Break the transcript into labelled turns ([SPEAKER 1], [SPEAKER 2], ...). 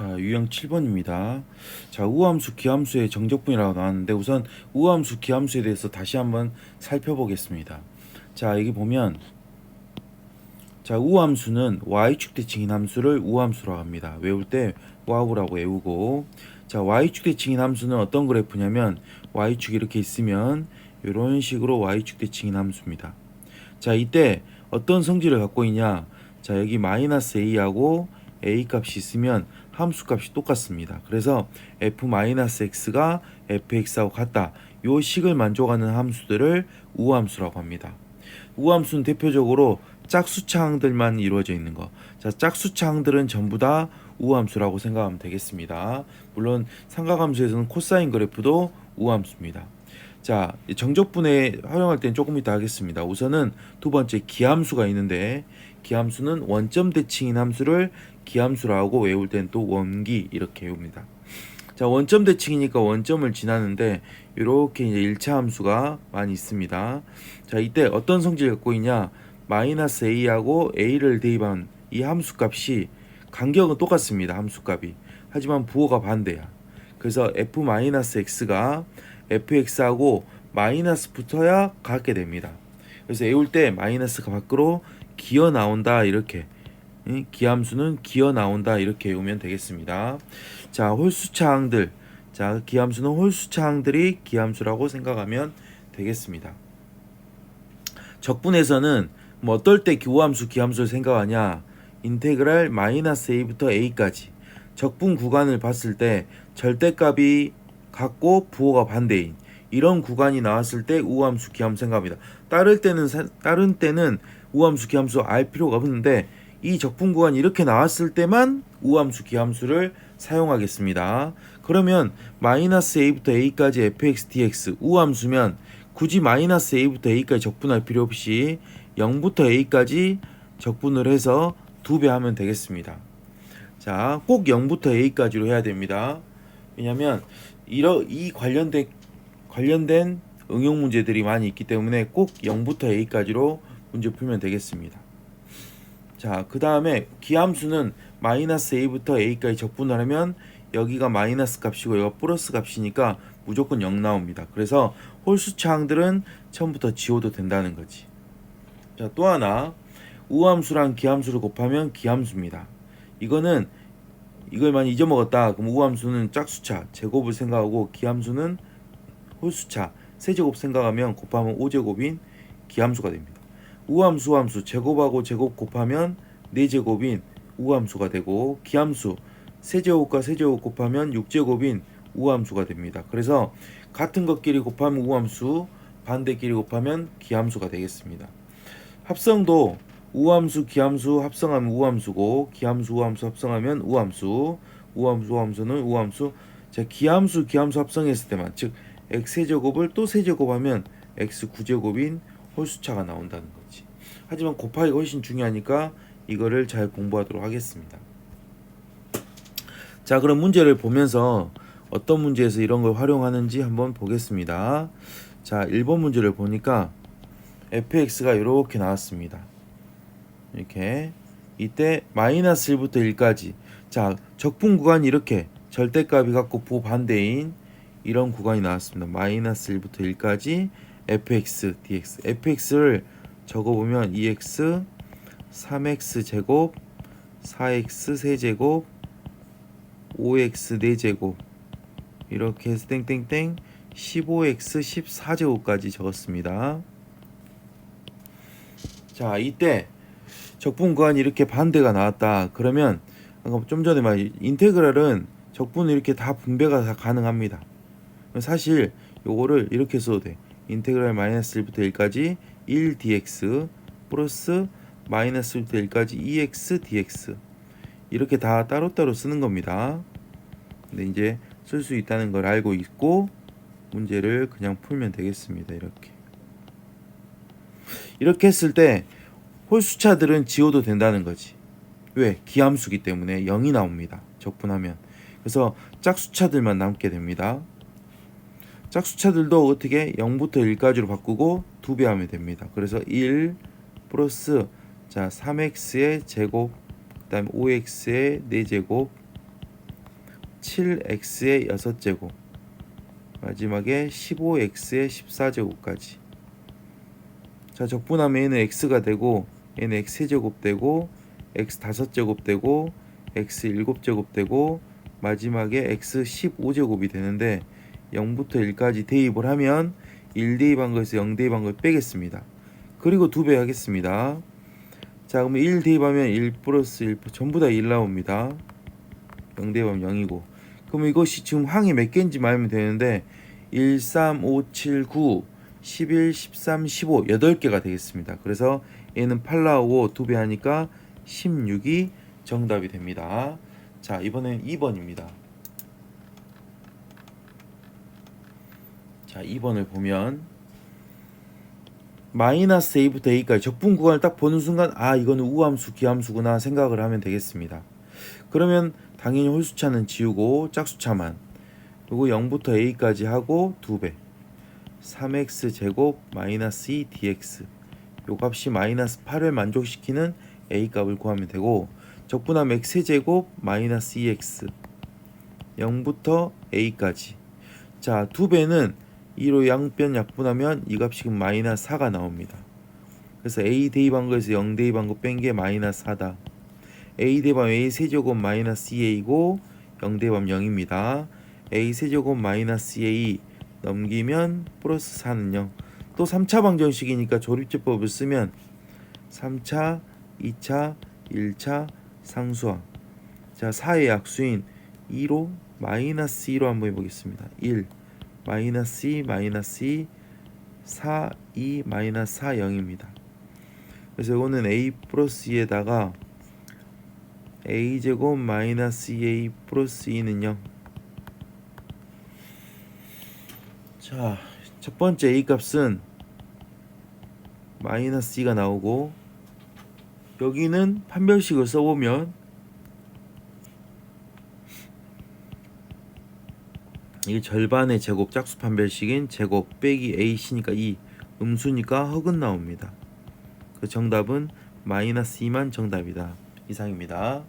[SPEAKER 1] 자, 유형 7번입니다. 자, 우함수, 기함수의 정적분이라고 나왔는데 우선 우함수, 기함수에 대해서 다시 한번 살펴보겠습니다. 자, 여기 보면 자, 우함수는 y축 대칭인 함수를 우함수라고 합니다. 외울 때 와우라고 외우고 자, y축 대칭인 함수는 어떤 그래프냐면 y축이 이렇게 있으면 이런 식으로 y축 대칭인 함수입니다. 자, 이때 어떤 성질을 갖고 있냐? 자, 여기 마이너스 a하고 a 값이 있으면 함수 값이 똑같습니다. 그래서 f-x가 fx하고 같다. 요 식을 만족하는 함수들을 우함수라고 합니다. 우함수는 대표적으로 짝수차항들만 이루어져 있는 거. 자, 짝수차항들은 전부 다 우함수라고 생각하면 되겠습니다. 물론 삼각함수에서는 코사인 그래프도 우함수입니다. 자, 이 정적분에 활용할 때는 조금 이따 하겠습니다. 우선은 두 번째 기함수가 있는데 기함수는 원점 대칭인 함수를 기함수라고 외울 땐 또 원기 이렇게 외웁니다. 자, 원점 대칭이니까 원점을 지나는데 이렇게 이제 1차 함수가 많이 있습니다. 자, 이때 어떤 성질을 갖고 있냐? 마이너스 a하고 a를 대입한 이 함수 값이 간격은 똑같습니다. 함수 값이. 하지만 부호가 반대야. 그래서 f-x가 fx하고 마이너스 붙어야 같게 됩니다. 그래서 외울 때 마이너스가 밖으로 기어 나온다 이렇게. 이 기함수는 기어 나온다 이렇게 외우면 되겠습니다. 자 홀수차항들. 자 기함수는 홀수차항들이 기함수라고 생각하면 되겠습니다. 적분에서는 뭐 어떨 때 기호함수 기함수를 생각하냐? 인테그랄 마이너스 a부터 a까지. 적분 구간을 봤을 때 절대값이 같고 부호가 반대인 이런 구간이 나왔을 때 우함수 기함수 생각합니다. 따를 때는 사- 다른 때는 우함수 기함수 알 필요가 없는데 이 적분 구간이 이렇게 나왔을 때만 우함수 기함수를 사용하겠습니다. 그러면 마이너스 a부터 a까지 fx dx 우함수면 굳이 마이너스 a부터 a까지 적분할 필요 없이 0부터 a까지 적분을 해서 두 배 하면 되겠습니다. 자, 꼭 0부터 a까지로 해야 됩니다. 왜냐하면 이러 이 관련된 관련된 응용 문제들이 많이 있기 때문에 꼭 0부터 a까지로 문제 풀면 되겠습니다. 자, 그 다음에 기함수는 마이너스 a부터 a까지 적분을 하면 여기가 마이너스 값이고 여기가 플러스 값이니까 무조건 0 나옵니다. 그래서 홀수 차항들은 처음부터 지워도 된다는 거지. 자, 또 하나 우함수랑 기함수를 곱하면 기함수입니다. 이거는 이걸 많이 잊어먹었다. 그럼 우함수는 짝수차 제곱을 생각하고 기함수는 홀수차 세제곱 생각하면 곱하면 5제곱인 기함수가 됩니다. 우함수 함수 제곱하고 제곱 곱하면 4제곱인 우함수가 되고 기함수 세제곱과 세제곱 곱하면 6제곱인 우함수가 됩니다. 그래서 같은 것끼리 곱하면 우함수 반대끼리 곱하면 기함수가 되겠습니다. 합성도 우함수 기함수 합성하면 우함수고 기함수 우함수 합성하면 우함수 우함수 우함수는 우함수 자 기함수 기함수 합성했을 때만 즉 x 세제곱을 또 세제곱하면 x 9제곱인 홀수차가 나온다는 거지. 하지만 곱하기가 훨씬 중요하니까 이거를 잘 공부하도록 하겠습니다. 자, 그럼 문제를 보면서 어떤 문제에서 이런 걸 활용하는지 한번 보겠습니다. 자, 1번 문제를 보니까 fx가 이렇게 나왔습니다. 이렇게 이때 마이너스 1부터 1까지 자, 적분 구간이 이렇게 절대값이 갖고 부반대인 이런 구간이 나왔습니다. 마이너스 1부터 1까지 fx dx fx를 적어보면 2x 3x 제곱 4x 세제곱 5x 4제곱 이렇게 해서 땡땡땡 15x 14제곱까지 적었습니다. 자 이때 적분 구간이 이렇게 반대가 나왔다. 그러면 좀 전에 말 인테그랄은 적분을 이렇게 다 분배가 다 가능합니다. 사실 요거를 이렇게 써도 돼. 인테그랄 마이너스 1부터 1까지 1 dx 플러스 마이너스 1부터 1까지 2x dx 이렇게 다 따로따로 쓰는 겁니다. 근데 이제 쓸 수 있다는 걸 알고 있고 문제를 그냥 풀면 되겠습니다. 이렇게 이렇게 했을 때 홀수차들은 지워도 된다는 거지. 왜? 기함수기 때문에 0이 나옵니다. 적분하면. 그래서 짝수차들만 남게 됩니다. 짝수차들도 어떻게 0부터 1까지로 바꾸고 두 배 하면 됩니다. 그래서 1 플러스 자 3x의 제곱 그다음에 5x의 4제곱 7x의 6제곱 마지막에 15x의 14제곱까지 자 적분하면 얘는 x가 되고 얘는 x 세제곱 되고 x 5제곱 되고 x 7제곱 되고 마지막에 x 15제곱이 되는데 0부터 1까지 대입을 하면 1 대입한 것에서 0 대입한 걸 빼겠습니다. 그리고 2배 하겠습니다. 자 그러면 1 대입하면 1 플러스 1 전부 다 1 나옵니다. 0 대입하면 0이고 그럼 이것이 지금 항이 몇 개인지 말하면 되는데 1, 3, 5, 7, 9, 11, 13, 15 8개가 되겠습니다. 그래서 얘는 8 나오고 2배 하니까 16이 정답이 됩니다. 자 이번엔 2번입니다. 자 2번을 보면 마이너스 a부터 a까지 적분 구간을 딱 보는 순간 아 이거는 우함수 기함수구나 생각을 하면 되겠습니다. 그러면 당연히 홀수차는 지우고 짝수차만 그리고 0부터 a까지 하고 2배. 3x 제곱 마이너스 2 dx 요 값이 마이너스 8을 만족시키는 a 값을 구하면 되고 적분하면 x 제곱 마이너스 2x 0부터 a까지. 자 2배는 2로 양변 약분하면 이 값이 마이너스 4가 나옵니다. 그래서 a 대입한 거에서 0 대입한 거뺀 게 마이너스 4다. a 대입하면 a 세제곱 마이너스 2a고 0 대입하면 0입니다. a 세제곱 마이너스 2a 넘기면 플러스 4는 0. 또 3차 방정식이니까 조립제법을 쓰면 3차, 2차, 1차 상수항. 자, 4의 약수인 2로 마이너스 2로 한번 해보겠습니다. 1 마이너스 2 마이너스 2 4 2 마이너스 4 0입니다. 그래서 이거는 a 플러스 2에다가 a 제곱 마이너스 2a 플러스 2는 0. 자, 첫 번째 a 값은 마이너스 2가 나오고 여기는 판별식을 써보면 이게 절반의 제곱 짝수 판별식인 제곱 빼기 ac니까 2 음수니까 허근 나옵니다. 그 정답은 마이너스 2만 정답이다. 이상입니다.